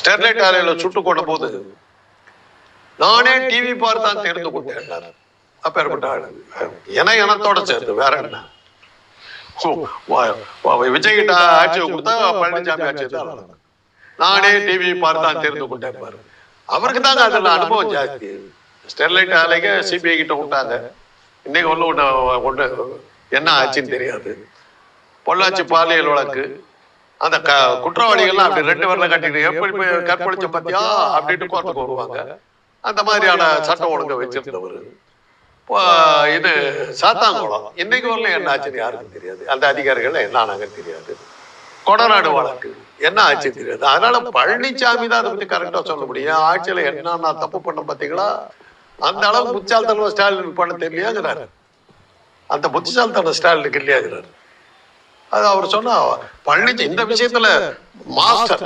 Sterlite ஆலையில சுட்டு கொண்ட போது நானே டிவி பார்த்தான் தெரிந்து கொண்டேன் அப்பேற்பட்ட ஆளு என இனத்தோட சேர்த்து வேற என்ன? ஓ, வா- வா- விஜய் கிட்ட ஆட்சியை கொடுத்தா பழனிசாமி ஆட்சியை தான் நானே டிவி பார்த்தான் தெரிந்து கொண்டேன் பாரு அவருக்கு தாங்க அதுல அனுபவம் ஜாஸ்தி. ஸ்டெர்லைட் ஆலைக்கு சிபிஐ கிட்ட விட்டாங்க இன்னைக்கு ஒண்ணு ஒண்ணு என்ன ஆச்சுன்னு தெரியாது. பொள்ளாச்சி பாலியல் வழக்கு. அந்த குற்றவாளிகள்லாம் அப்படி ரெண்டு வரல கட்டிட்டு எப்படி போய் கற்பழிச்ச பத்தியா? அப்படின்ட்டு கோர்ட்டுக்கு வருவாங்க. அந்த மாதிரியான சட்டம் ஒழுங்கு வச்சிருந்தவர். இது சாத்தாங்குளம். இன்னைக்கு வரல என்ன ஆச்சுன்னு யாருக்கும் தெரியாது. அந்த அதிகாரிகள் என்ன ஆனாங்கன்னு தெரியாது. கொடநாடு வழக்கு. என்ன ஆச்சுன்னு தெரியாது. அதனால பழனிசாமி தான் அதை பத்தி கரெக்டா சொல்ல முடியும். ஆட்சியில என்ன நான் தப்பு பண்ண பாத்தீங்களா அந்த அளவுக்கு புத்திசாலித்தனம் ஸ்டாலின் பண்ண தெரியலையாங்கிறாரு. அந்த புத்திசாலித்தனம் ஸ்டாலினுக்கு இல்லையாங்கிறாரு. அது அவர் சொன்னா பழனிச்சு இந்த விஷயத்துல மாஸ்டர்